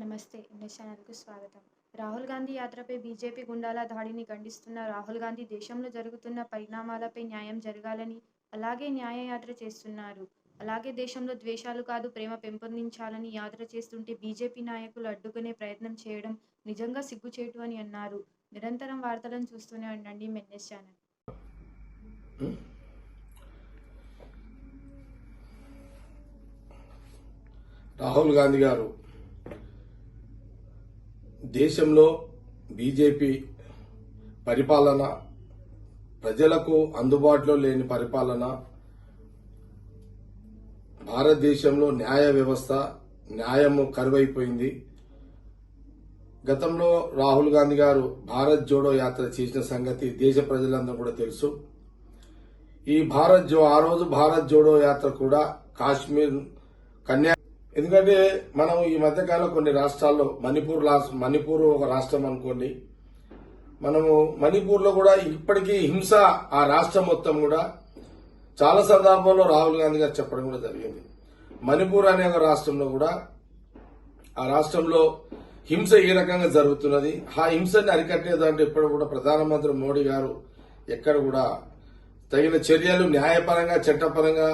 నమస్తే ఇండియా ఛానల్కు స్వాగతం. రాహుల్ గాంధీ యాత్రపై బీజేపీ గుండాల దాడిని ఖండిస్తున్న రాహుల్ గాంధీ దేశంలో జరుగుతున్న పరిణామాలపై న్యాయం జరగాలని అలాగే న్యాయయాత్ర చేస్తున్నారు. అలాగే దేశంలో ద్వేషాలు కాదు ప్రేమ పెంపొందించాలని యాత్ర చేస్తుంటే బీజేపీ నాయకులు అడ్డుకునే ప్రయత్నం చేయడం నిజంగా సిగ్గుచేటు అని అన్నారు. నిరంతరం వార్తలను చూస్తూనే ఉండండి మెన్నెస్ ఛానల్. రాహుల్ గాంధీ గారు దేశంలో బీజేపీ పరిపాలన ప్రజలకు అందుబాటులో లేని పరిపాలన భారతదేశంలో న్యాయ వ్యవస్థ న్యాయము కరువైపోయింది. గతంలో రాహుల్ గాంధీ గారు భారత్ జోడో యాత్ర చేసిన సంగతి దేశ ప్రజలందరూ కూడా తెలుసు. ఈ భారత్ జో ఆ రోజు భారత్ జోడో యాత్ర కూడా కాశ్మీర్ కన్యా ఎందుకంటే మనం ఈ మధ్యకాలం కొన్ని రాష్ట్రాల్లో మణిపూర్ మణిపూర్ ఒక రాష్ట్రం అనుకోండి. మనము మణిపూర్లో కూడా ఇప్పటికీ హింస ఆ రాష్ట్రం మొత్తం కూడా చాలా సందర్భాల్లో రాహుల్ గాంధీ గారు చెప్పడం కూడా జరిగింది. మణిపూర్ అనే ఒక రాష్ట్రంలో కూడా ఆ రాష్ట్రంలో హింస ఏ రకంగా జరుగుతున్నది? ఆ హింసని అరికట్టేదంటే ఇప్పుడు కూడా ప్రధానమంత్రి మోడీ గారు ఎక్కడ కూడా తగిన చర్యలు న్యాయపరంగా చట్టపరంగా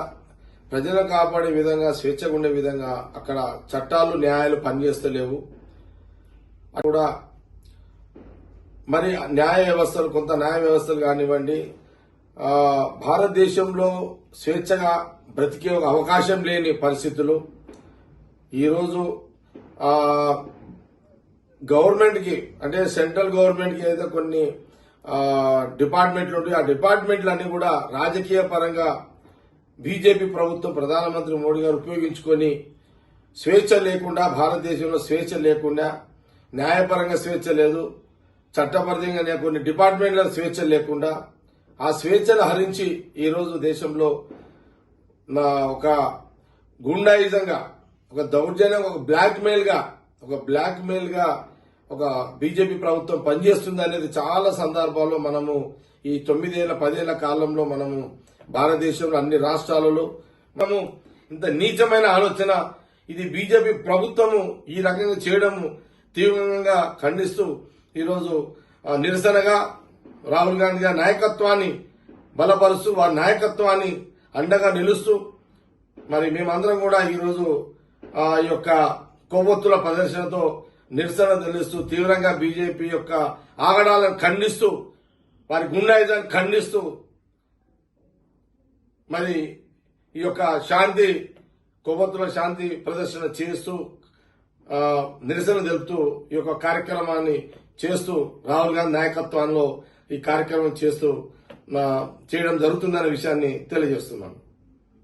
ప్రజలను కాపాడే విధంగా స్వేచ్ఛగా ఉండే విధంగా అక్కడ చట్టాలు న్యాయాలు పనిచేస్తలేవు. అది కూడా మరి న్యాయ వ్యవస్థలు కొంత న్యాయ వ్యవస్థలు కానివ్వండి భారతదేశంలో స్వేచ్ఛగా బ్రతికే ఒక అవకాశం లేని పరిస్థితులు. ఈరోజు గవర్నమెంట్కి అంటే సెంట్రల్ గవర్నమెంట్కి అయితే కొన్ని డిపార్ట్మెంట్లు ఉంటాయి. ఆ డిపార్ట్మెంట్లు అన్ని కూడా రాజకీయ పరంగా బీజేపీ ప్రభుత్వం ప్రధానమంత్రి మోడీ గారు ఉపయోగించుకొని స్వేచ్ఛ లేకుండా భారతదేశంలో స్వేచ్ఛ లేకుండా న్యాయపరంగా స్వేచ్ఛ లేదు చట్టపరంగా కొన్ని డిపార్ట్మెంట్ల స్వేచ్ఛ లేకుండా ఆ స్వేచ్ఛను హరించి ఈరోజు దేశంలో ఒక గుండాయిజంగా ఒక దౌర్జన్యం ఒక బ్లాక్మెయిల్గా ఒక బ్లాక్మెయిల్గా ఒక బీజేపీ ప్రభుత్వం పనిచేస్తుంది అనేది చాలా సందర్భాల్లో మనము ఈ తొమ్మిదేళ్ళ పదేళ్ళ కాలంలో మనము భారతదేశంలో అన్ని రాష్ట్రాలలో మనము ఇంత నీచమైన ఆలోచన ఇది బీజేపీ ప్రభుత్వము ఈ రకంగా చేయడము తీవ్రంగా ఖండిస్తూ ఈరోజు నిరసనగా రాహుల్ గాంధీ గారి నాయకత్వాన్ని బలపరుస్తూ వారి నాయకత్వాన్ని అండగా నిలుస్తూ మరి మేమందరం కూడా ఈరోజు ఆ యొక్క కొవ్వొత్తుల ప్రదర్శనతో నిరసన తెలుస్తూ తీవ్రంగా బీజేపీ యొక్క ఆగడాలను ఖండిస్తూ వారి గుండాయుధాన్ని ఖండిస్తూ మరి ఈ యొక్క శాంతి కొవ్వొత్తుల శాంతి ప్రదర్శన చేస్తూ నిరసన తెలుపుతూ ఈ యొక్క కార్యక్రమాన్ని చేస్తూ రాహుల్ గాంధీ నాయకత్వంలో ఈ కార్యక్రమం చేస్తూ చేయడం జరుగుతుందనే విషయాన్ని తెలియజేస్తున్నాను.